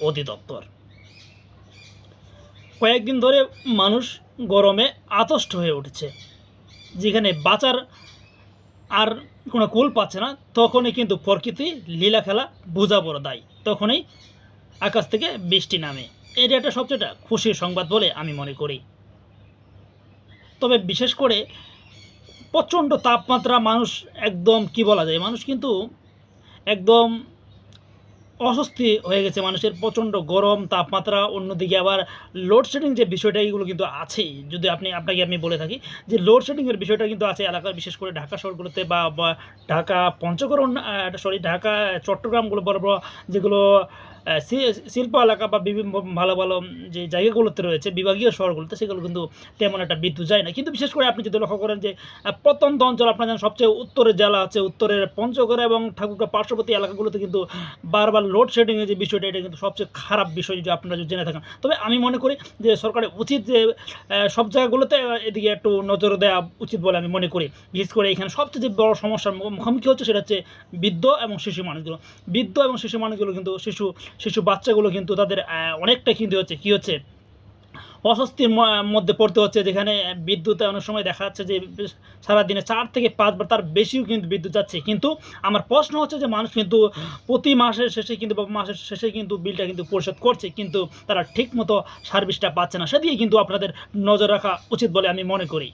অধিদপ্তর। কয়েকদিন ধরে মানুষ গরমে আতষ্ট হয়ে উঠেছে। যেখানে বাঁচার আর কোনো কুল পাচ্ছে না, তখনই কিন্তু প্রকৃতি লীলা খেলা বোঝা বড় দায়। তখনই আকাশ থেকে বৃষ্টি নামে। এটা একটা সবচেয়ে খুশির সংবাদ বলে আমি মনে করি। তবে বিশেষ করে প্রচণ্ড তাপমাত্রা মানুষ একদম কি বলা যায়? মানুষ কিন্তু একদম অস্বস্তি হয়ে গেছে মানুষের। প্রচণ্ড গরম, তাপমাত্রা, অন্যদিকে আবার লোডশেডিং যে বিষয়টা, এগুলো কিন্তু আছেই। যদি আপনি, আপনাকে আমি বলে থাকি যে লোডশেডিংয়ের বিষয়টা কিন্তু আছে এলাকার, বিশেষ করে ঢাকা শহরগুলোতে বা ঢাকা, পঞ্চগড় সরি ঢাকা, চট্টগ্রামগুলো বড় বড় যেগুলো শিল্প এলাকা বা বিভিন্ন ভালো ভালো যে জায়গাগুলোতে রয়েছে, বিভাগীয় শহরগুলোতে, সেগুলো কিন্তু তেমন একটা বিদ্যুৎ যায় না। কিন্তু বিশেষ করে আপনি যদি লক্ষ্য করেন যে প্রত্যন্ত অঞ্চল, আপনার জানেন সবচেয়ে উত্তরের জেলা আছে উত্তরের পঞ্চগড় এবং ঠাকুরগা পার্শ্ববর্তী এলাকাগুলোতে কিন্তু বারবার লোডশেডিংয়ের যে বিষয়টা, এটা কিন্তু সবচেয়ে খারাপ বিষয় যদি আপনারা যদি জেনে থাকেন। তবে আমি মনে করি যে সরকারের উচিত যে সব জায়গাগুলোতে এদিকে একটু নজর দেওয়া উচিত বলে আমি মনে করি। বিশেষ করে এখানে সবচেয়ে যে বড় সমস্যার মুখোমুখি হচ্ছে সেটা হচ্ছে বৃদ্ধ এবং শিশু মানুষগুলো। বৃদ্ধ এবং শিশু মানুষগুলো কিন্তু শিশু শিশু বাচ্চাগুলো কিন্তু তাদের অনেকটা কিন্তু হচ্ছে, কী হচ্ছে অস্বস্তির মধ্যে পড়তে হচ্ছে, যেখানে বিদ্যুৎ অনেক সময় দেখা যাচ্ছে যে সারাদিনে চার থেকে পাঁচবার তার বেশিও কিন্তু বিদ্যুৎ যাচ্ছে। কিন্তু আমার প্রশ্ন হচ্ছে যে মানুষ কিন্তু প্রতি মাসের শেষে কিন্তু বা মাসের শেষে কিন্তু বিলটা কিন্তু পরিশোধ করছে, কিন্তু তারা ঠিকমতো সার্ভিসটা পাচ্ছে না। সেদিকে কিন্তু আপনাদের নজর রাখা উচিত বলে আমি মনে করি।